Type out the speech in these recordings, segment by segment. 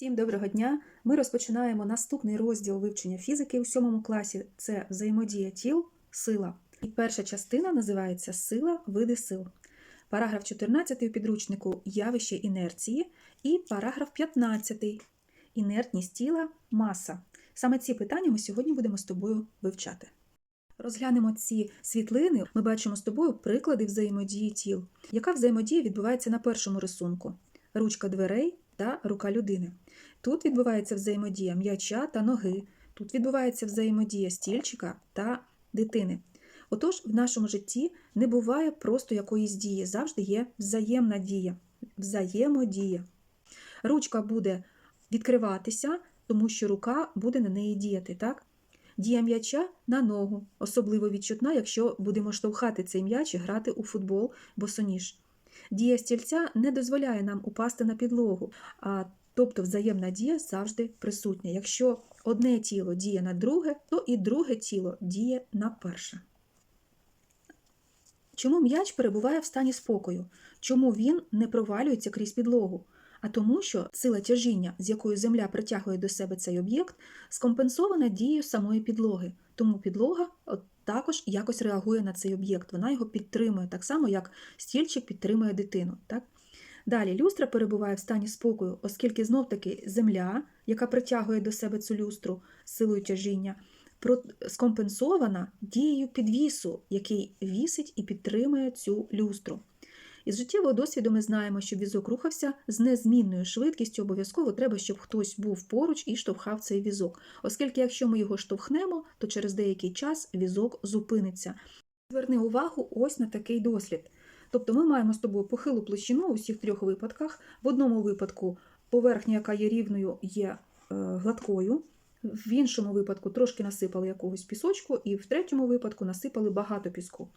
Всім доброго дня! Ми розпочинаємо наступний розділ вивчення фізики у сьомому класі. Це взаємодія тіл, сила. І перша частина називається Сила, види сил. Параграф 14 у підручнику Явище інерції і параграф 15 Інертність тіла, маса. Саме ці питання ми сьогодні будемо з тобою вивчати. Розглянемо ці світлини. Ми бачимо з тобою приклади взаємодії тіл. Яка взаємодія відбувається на першому рисунку? Ручка дверей та рука людини. Тут відбувається взаємодія м'яча та ноги. Тут відбувається взаємодія стільчика та дитини. Отож, в нашому житті не буває просто якоїсь дії, завжди є взаємна дія, взаємодія. Ручка буде відкриватися, тому що рука буде на неї діяти, так? Дія м'яча на ногу, особливо відчутна, якщо будемо штовхати цей м'яч і грати у футбол босоніж. Дія стільця не дозволяє нам упасти на підлогу, а тобто взаємна дія завжди присутня. Якщо одне тіло діє на друге, то і друге тіло діє на перше. Чому м'яч перебуває в стані спокою? Чому він не провалюється крізь підлогу? А тому, що сила тяжіння, з якою земля притягує до себе цей об'єкт, скомпенсована дією самої підлоги. Тому підлога також якось реагує на цей об'єкт. Вона його підтримує, так само, як стільчик підтримує дитину. Так? Далі люстра перебуває в стані спокою, оскільки знов-таки земля, яка притягує до себе цю люстру силою тяжіння, скомпенсована дією підвісу, який вісить і підтримує цю люстру. Із життєвого досвіду ми знаємо, що візок рухався з незмінною швидкістю, обов'язково треба, щоб хтось був поруч і штовхав цей візок, оскільки якщо ми його штовхнемо, то через деякий час візок зупиниться. Зверни увагу ось на такий дослід. Тобто ми маємо з тобою похилу площину у всіх трьох випадках. В одному випадку поверхня, яка є рівною, є е, гладкою, в іншому випадку трошки насипали якогось пісочку, і в третьому випадку насипали багато піску.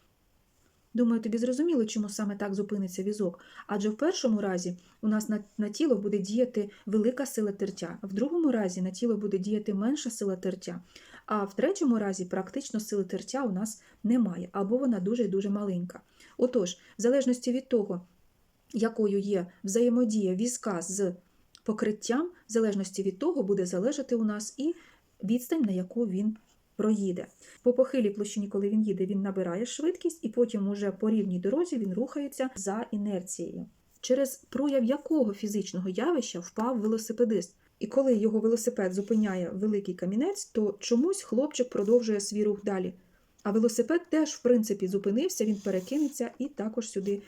Думаю, тобі зрозуміло, чому саме так зупиниться візок. Адже в першому разі у нас на, на тіло буде діяти велика сила тертя, в другому разі на тіло буде діяти менша сила тертя, а в третьому разі практично сили тертя у нас немає, або вона дуже дуже маленька. Отож, в залежності від того, якою є взаємодія візка з покриттям, в залежності від того буде залежати у нас і відстань, на яку він проїде. По похилій площині, коли він їде, він набирає швидкість, і потім уже по рівній дорозі він рухається за інерцією. Через прояв якого фізичного явища впав велосипедист. І коли його велосипед зупиняє великий камінець, то чомусь хлопчик продовжує свій рух далі. А велосипед теж, в принципі, зупинився, він перекинеться і також сюди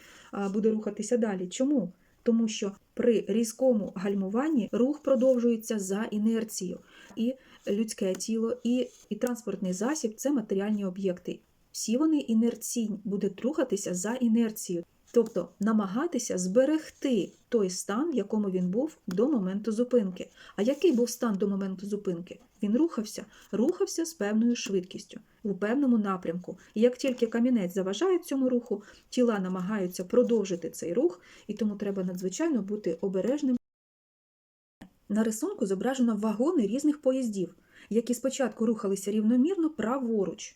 буде рухатися далі. Чому? Тому що при різкому гальмуванні рух продовжується за інерцією. І людське тіло, і, і транспортний засіб це матеріальні об'єкти. Всі вони інерційні, будуть рухатися за інерцією, тобто намагатися зберегти той стан, в якому він був до моменту зупинки. А який був стан до моменту зупинки? Він рухався, рухався з певною швидкістю, у певному напрямку. І як тільки камінець заважає цьому руху, тіла намагаються продовжити цей рух, і тому треба надзвичайно бути обережним. На рисунку зображено вагони різних поїздів, які спочатку рухалися рівномірно праворуч,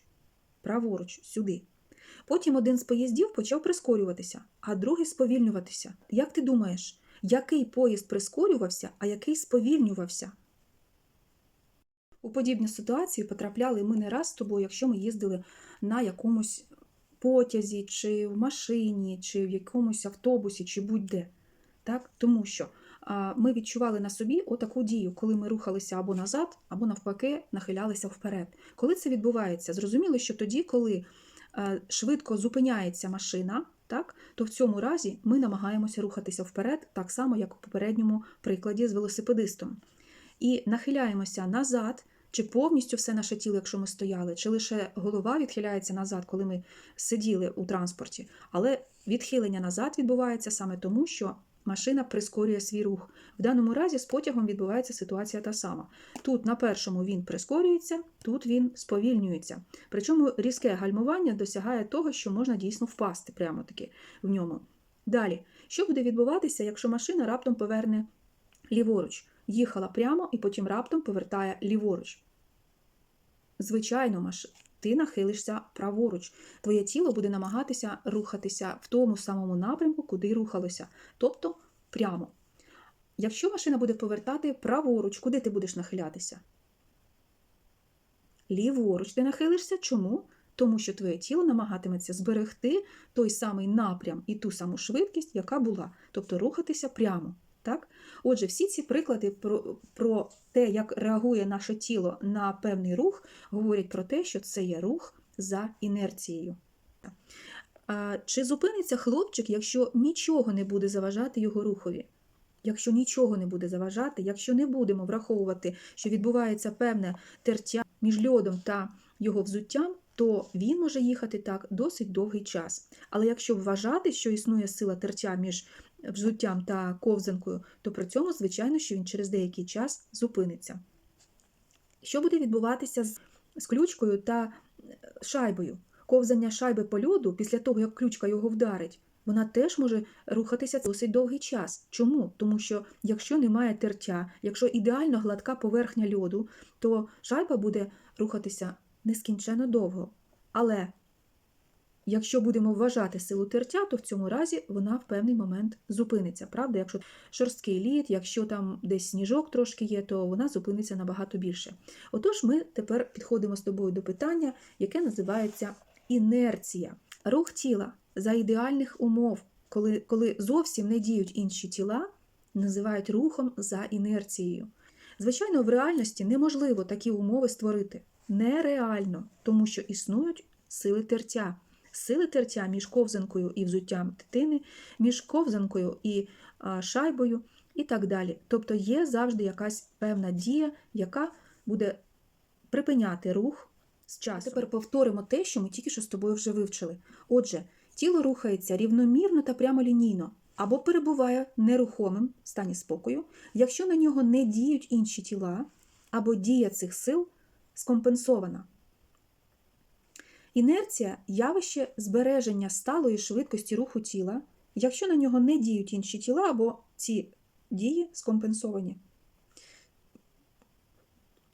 праворуч сюди. Потім один з поїздів почав прискорюватися, а другий сповільнюватися. Як ти думаєш, який поїзд прискорювався, а який сповільнювався? У подібні ситуації потрапляли ми не раз з тобою, якщо ми їздили на якомусь потязі, чи в машині, чи в якомусь автобусі, чи будь-де. Так? Тому що ми відчували на собі отаку дію, коли ми рухалися або назад, або навпаки нахилялися вперед. Коли це відбувається, зрозуміло, що тоді, коли е, швидко зупиняється машина, так, то в цьому разі ми намагаємося рухатися вперед, так само, як у попередньому прикладі з велосипедистом. І нахиляємося назад, чи повністю все наше тіло, якщо ми стояли, чи лише голова відхиляється назад, коли ми сиділи у транспорті. Але відхилення назад відбувається саме тому, що машина прискорює свій рух. В даному разі з потягом відбувається ситуація та сама. Тут на першому він прискорюється, тут він сповільнюється. Причому різке гальмування досягає того, що можна дійсно впасти прямо таки в ньому. Далі, що буде відбуватися, якщо машина раптом поверне ліворуч? Їхала прямо і потім раптом повертає ліворуч. Звичайно, машина ти нахилишся праворуч. Твоє тіло буде намагатися рухатися в тому самому напрямку, куди рухалося, тобто прямо. Якщо машина буде повертати праворуч, куди ти будеш нахилятися? Ліворуч ти нахилишся. Чому? Тому що твоє тіло намагатиметься зберегти той самий напрям і ту саму швидкість, яка була, тобто рухатися прямо. Отже, всі ці приклади про, про те, як реагує наше тіло на певний рух, говорять про те, що це є рух за інерцією. Чи зупиниться хлопчик, якщо нічого не буде заважати його рухові? Якщо нічого не буде заважати, якщо не будемо враховувати, що відбувається певне тертя між льодом та його взуттям, то він може їхати так досить довгий час. Але якщо вважати, що існує сила тертя між взуттям та ковзанкою, то при цьому, звичайно, що він через деякий час зупиниться. Що буде відбуватися з, ключкою та шайбою? Ковзання шайби по льоду після того, як ключка його вдарить, вона теж може рухатися досить довгий час. Чому? Тому що якщо немає тертя, якщо ідеально гладка поверхня льоду, то шайба буде рухатися нескінченно довго. Але якщо будемо вважати силу тертя, то в цьому разі вона в певний момент зупиниться. Правда, якщо шорсткий лід, якщо там десь сніжок трошки є, то вона зупиниться набагато більше. Отож, ми тепер підходимо з тобою до питання, яке називається інерція. Рух тіла за ідеальних умов, коли, коли зовсім не діють інші тіла, називають рухом за інерцією. Звичайно, в реальності неможливо такі умови створити. Нереально, тому що існують сили тертя. Сили тертя між ковзанкою і взуттям дитини, між ковзанкою і шайбою і так далі. Тобто є завжди якась певна дія, яка буде припиняти рух з часу. Тепер повторимо те, що ми тільки що з тобою вже вивчили. Отже, тіло рухається рівномірно та прямолінійно, або перебуває нерухомим в стані спокою, якщо на нього не діють інші тіла, або дія цих сил скомпенсована. Інерція явище збереження сталої швидкості руху тіла, якщо на нього не діють інші тіла, або ці дії скомпенсовані.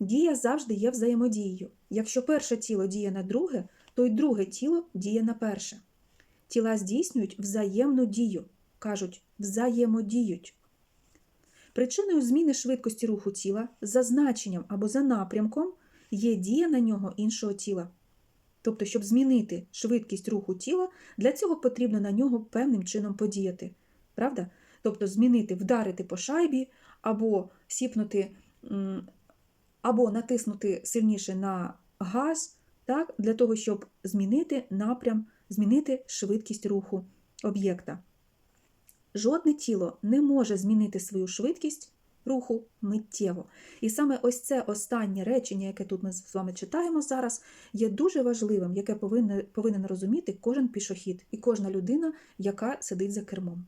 Дія завжди є взаємодією. Якщо перше тіло діє на друге, то й друге тіло діє на перше. Тіла здійснюють взаємну дію, кажуть, взаємодіють. Причиною зміни швидкості руху тіла за значенням або за напрямком є дія на нього іншого тіла. Тобто, щоб змінити швидкість руху тіла, для цього потрібно на нього певним чином подіяти. Правда? Тобто змінити, вдарити по шайбі, або сіпнути, або натиснути сильніше на газ, так, для того, щоб змінити напрям, змінити швидкість руху об'єкта. Жодне тіло не може змінити свою швидкість руху миттєво. І саме ось це останнє речення, яке тут ми з вами читаємо зараз, є дуже важливим, яке повинен, повинен розуміти кожен пішохід і кожна людина, яка сидить за кермом.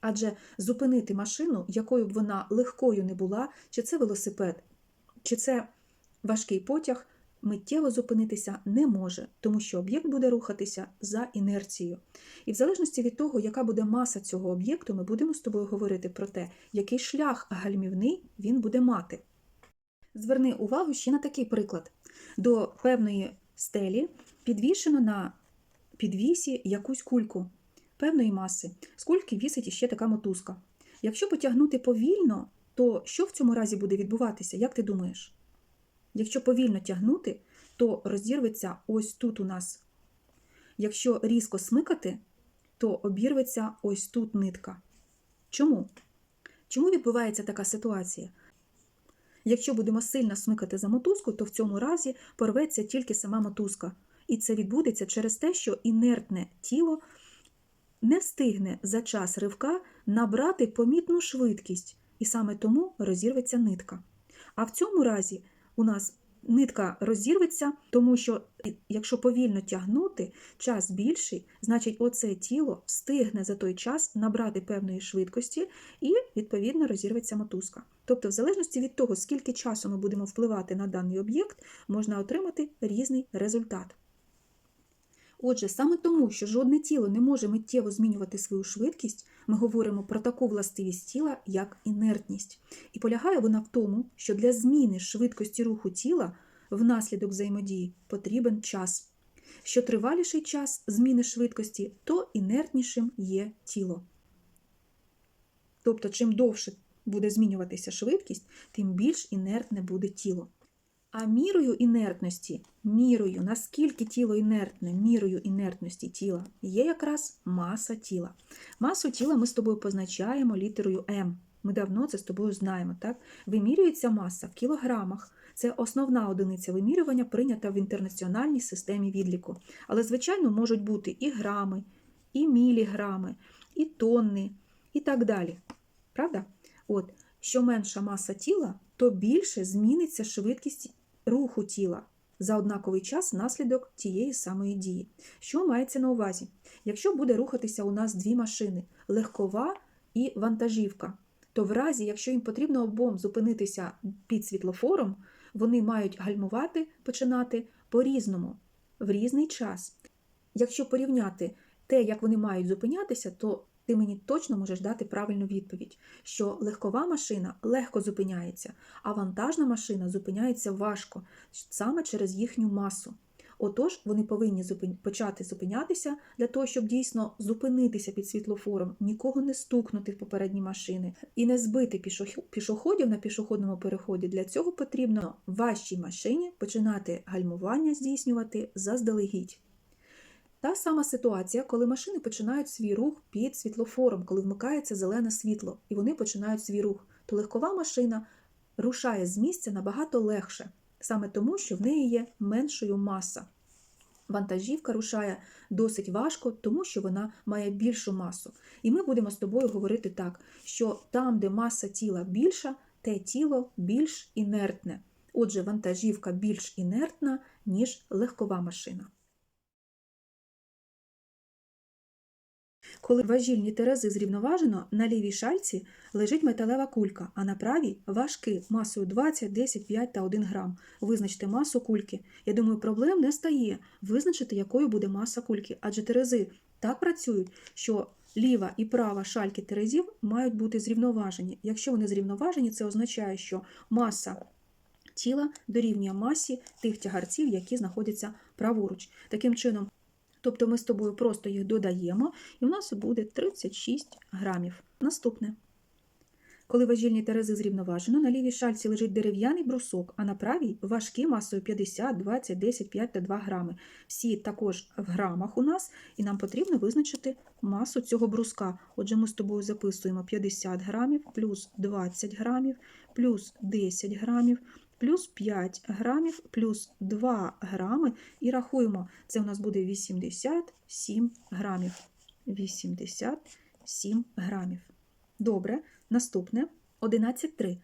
Адже зупинити машину, якою б вона легкою не була, чи це велосипед, чи це важкий потяг, миттєво зупинитися не може, тому що об'єкт буде рухатися за інерцією. І в залежності від того, яка буде маса цього об'єкту, ми будемо з тобою говорити про те, який шлях гальмівний він буде мати. Зверни увагу ще на такий приклад: до певної стелі підвішено на підвісі якусь кульку певної маси. З кульки вісить іще така мотузка. Якщо потягнути повільно, то що в цьому разі буде відбуватися, як ти думаєш? Якщо повільно тягнути, то розірветься ось тут у нас. Якщо різко смикати, то обірветься ось тут нитка. Чому? Чому відбувається така ситуація? Якщо будемо сильно смикати за мотузку, то в цьому разі порветься тільки сама мотузка. І це відбудеться через те, що інертне тіло не встигне за час ривка набрати помітну швидкість, і саме тому розірветься нитка. А в цьому разі у нас нитка розірветься, тому що якщо повільно тягнути, час більший, значить оце тіло встигне за той час набрати певної швидкості і, відповідно, розірветься мотузка. Тобто, в залежності від того, скільки часу ми будемо впливати на даний об'єкт, можна отримати різний результат. Отже, саме тому, що жодне тіло не може миттєво змінювати свою швидкість, ми говоримо про таку властивість тіла, як інертність. І полягає вона в тому, що для зміни швидкості руху тіла внаслідок взаємодії потрібен час. Що триваліший час зміни швидкості, то інертнішим є тіло. Тобто, чим довше буде змінюватися швидкість, тим більш інертне буде тіло. А мірою інертності, мірою, наскільки тіло інертне, мірою інертності тіла є якраз маса тіла. Масу тіла ми з тобою позначаємо літерою М. Ми давно це з тобою знаємо. так? Вимірюється маса в кілограмах. Це основна одиниця вимірювання, прийнята в інтернаціональній системі відліку. Але, звичайно, можуть бути і грами, і міліграми, і тонни, і так далі. Правда? От, що менша маса тіла, то більше зміниться швидкість руху тіла за однаковий час внаслідок тієї самої дії. Що мається на увазі? Якщо буде рухатися у нас дві машини легкова і вантажівка, то в разі, якщо їм потрібно обом зупинитися під світлофором, вони мають гальмувати починати по-різному, в різний час. Якщо порівняти те, як вони мають зупинятися, то ти мені точно можеш дати правильну відповідь, що легкова машина легко зупиняється, а вантажна машина зупиняється важко, саме через їхню масу. Отож, вони повинні почати зупинятися для того, щоб дійсно зупинитися під світлофором, нікого не стукнути в попередні машини і не збити пішох- пішоходів на пішохідному переході. Для цього потрібно важчій машині починати гальмування здійснювати заздалегідь. Та сама ситуація, коли машини починають свій рух під світлофором, коли вмикається зелене світло, і вони починають свій рух, то легкова машина рушає з місця набагато легше, саме тому, що в неї є меншою маса. Вантажівка рушає досить важко, тому що вона має більшу масу. І ми будемо з тобою говорити так, що там, де маса тіла більша, те тіло більш інертне. Отже, вантажівка більш інертна, ніж легкова машина. Коли важільні терези зрівноважено, на лівій шальці лежить металева кулька, а на правій важки масою 20, 10, 5 та 1 грам. Визначте масу кульки. Я думаю, проблем не стає визначити, якою буде маса кульки, адже терези так працюють, що ліва і права шальки терезів мають бути зрівноважені. Якщо вони зрівноважені, це означає, що маса тіла дорівнює масі тих тягарців, які знаходяться праворуч. Таким чином, Тобто ми з тобою просто їх додаємо, і у нас буде 36 грамів. Наступне. Коли важільні терези зрівноважено, на лівій шальці лежить дерев'яний брусок, а на правій важкі масою 50, 20, 10, 5 та 2 грами. Всі також в грамах у нас, і нам потрібно визначити масу цього бруска. Отже, ми з тобою записуємо 50 грамів, плюс 20 грамів, плюс 10 грамів, плюс 5 грамів, плюс 2 грами. І рахуємо, це у нас буде 87 грамів. 87 грамів. Добре, наступне 11,3.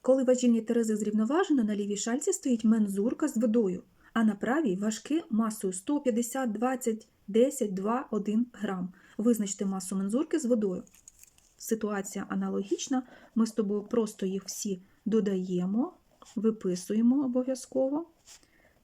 Коли важільні терези зрівноважено, на лівій шальці стоїть мензурка з водою, а на правій важки масою 150, 20, 10, 2, 1 грам. Визначте масу мензурки з водою. Ситуація аналогічна. Ми з тобою просто їх всі додаємо, виписуємо обов'язково.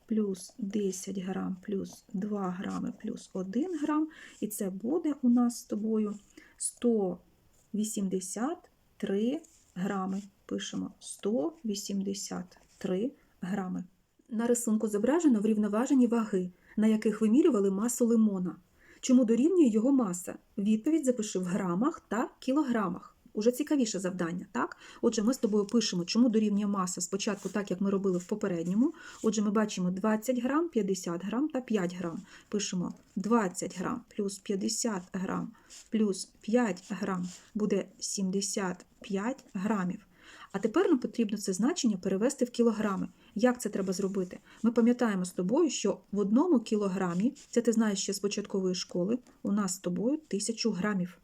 Плюс 10 грам, плюс 2 грами, плюс 1 грам. І це буде у нас з тобою 183 грами. Пишемо 183 грами. На рисунку зображено врівноважені ваги, на яких вимірювали масу лимона. Чому дорівнює його маса? Відповідь запиши в грамах та кілограмах. Уже цікавіше завдання, так? Отже, ми з тобою пишемо, чому дорівнює маса спочатку, так як ми робили в попередньому. Отже, ми бачимо 20 грам, 50 грам та 5 грам. Пишемо 20 грам плюс 50 грам плюс 5 грам буде 75 грамів. А тепер нам потрібно це значення перевести в кілограми. Як це треба зробити? Ми пам'ятаємо з тобою, що в одному кілограмі, це ти знаєш ще з початкової школи, у нас з тобою 1000 грамів.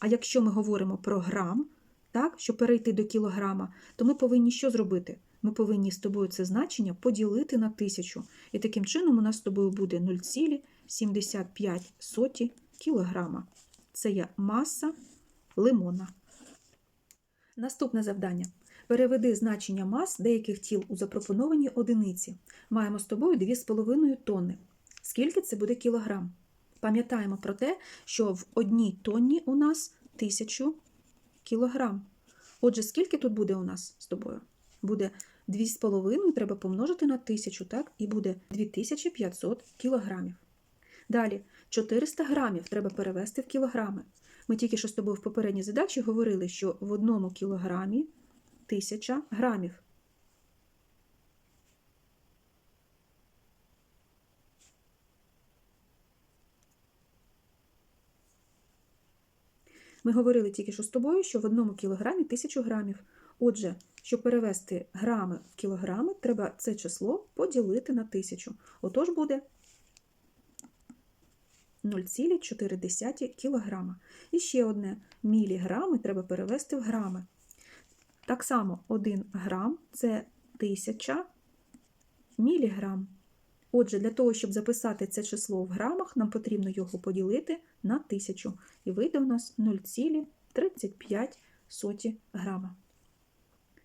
А якщо ми говоримо про грам, так, щоб перейти до кілограма, то ми повинні що зробити? Ми повинні з тобою це значення поділити на тисячу. І таким чином у нас з тобою буде 0,75 кілограма. Це є маса лимона. Наступне завдання. Переведи значення мас деяких тіл у запропоновані одиниці. Маємо з тобою 2,5 тонни. Скільки це буде кілограм? Пам'ятаємо про те, що в одній тонні у нас 1000 кілограм. Отже, скільки тут буде у нас з тобою? Буде 2,5 треба помножити на 1000, так? І буде 2500 кілограмів. Далі 400 грамів треба перевести в кілограми. Ми тільки що з тобою в попередній задачі говорили, що в одному кілограмі тисяча грамів. Ми говорили тільки що з тобою, що в одному кілограмі тисячу грамів. Отже, щоб перевести грами в кілограми, треба це число поділити на тисячу. Отож буде 0,4 кілограма. І ще одне міліграми треба перевести в грами. Так само 1 грам це 1000 міліграм. Отже, для того, щоб записати це число в грамах, нам потрібно його поділити на 1000. І вийде у нас 0,35 грама.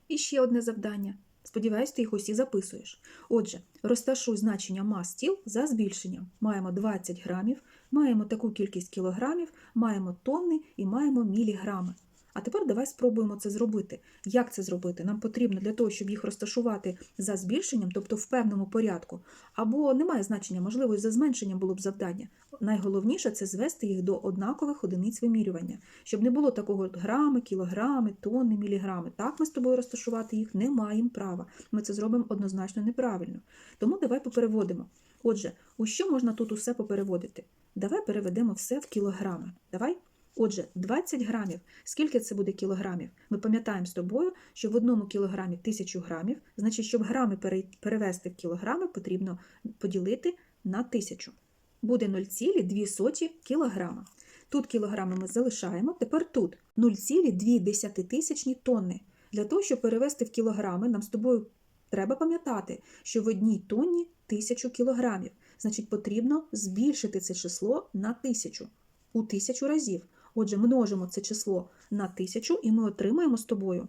І ще одне завдання. Сподіваюсь, ти їх усі записуєш. Отже, розташуй значення мас тіл за збільшенням. Маємо 20 грамів, маємо таку кількість кілограмів, маємо тонни і маємо міліграми. А тепер давай спробуємо це зробити. Як це зробити? Нам потрібно для того, щоб їх розташувати за збільшенням, тобто в певному порядку, або немає значення, можливо, і за зменшенням було б завдання. Найголовніше це звести їх до однакових одиниць вимірювання, щоб не було такого грами, кілограми, тонни, міліграми. Так ми з тобою розташувати їх не маємо права. Ми це зробимо однозначно неправильно. Тому давай попереводимо. Отже, у що можна тут усе попереводити? Давай переведемо все в кілограми. Давай. Отже, 20 грамів. Скільки це буде кілограмів? Ми пам'ятаємо з тобою, що в одному кілограмі 1000 грамів, значить, щоб грами перевести в кілограми, потрібно поділити на 1000. Буде 0,2 кілограма. Тут кілограми ми залишаємо, тепер тут 0,2 тисячні тонни. Для того, щоб перевести в кілограми, нам з тобою треба пам'ятати, що в одній тонні 1000 кілограмів. Значить, потрібно збільшити це число на 1000 у 1000 разів. Отже, множимо це число на 1000 і ми отримаємо з тобою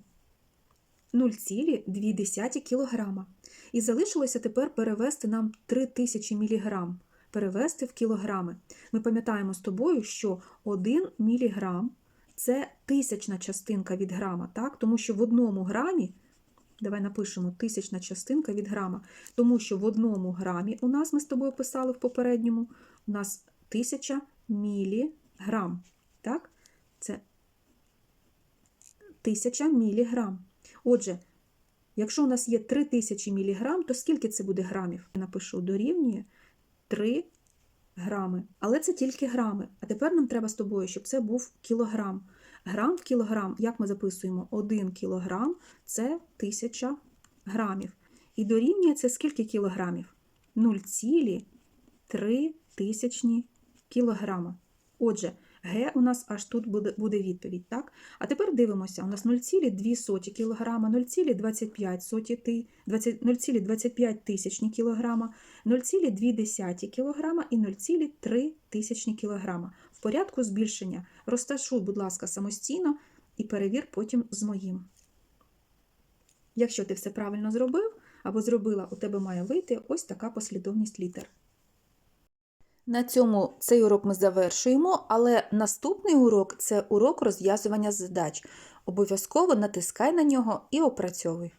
0,2 кілограма. І залишилося тепер перевести нам 3000 міліграм. Перевести в кілограми. Ми пам'ятаємо з тобою, що 1 міліграм це тисячна частинка від грама, так? тому що в одному грамі, давай напишемо тисячна частинка від грама, тому що в одному грамі у нас ми з тобою писали в попередньому, у нас тисяча міліграм. Так? Це тисяча міліграм. Отже, якщо у нас є 3000 міліграм, то скільки це буде грамів? Я напишу дорівнює 3 грами. Але це тільки грами. А тепер нам треба з тобою, щоб це був кілограм. Грам в кілограм, як ми записуємо? 1 кілограм це 1000 грамів. І дорівнює це скільки кілограмів? 0,3 тисячні кілограма. Отже, Г у нас аж тут буде, відповідь. так? А тепер дивимося, у нас 0,2 кілограма, 0,25 ти- 20 0,25 тисячні кілограма, 0,2 кілограма і 0,3 тисячні кілограма. В порядку збільшення розташуй, будь ласка, самостійно і перевір потім з моїм. Якщо ти все правильно зробив або зробила, у тебе має вийти ось така послідовність літер. На цьому цей урок ми завершуємо, але наступний урок це урок розв'язування задач. Обов'язково натискай на нього і опрацьовуй.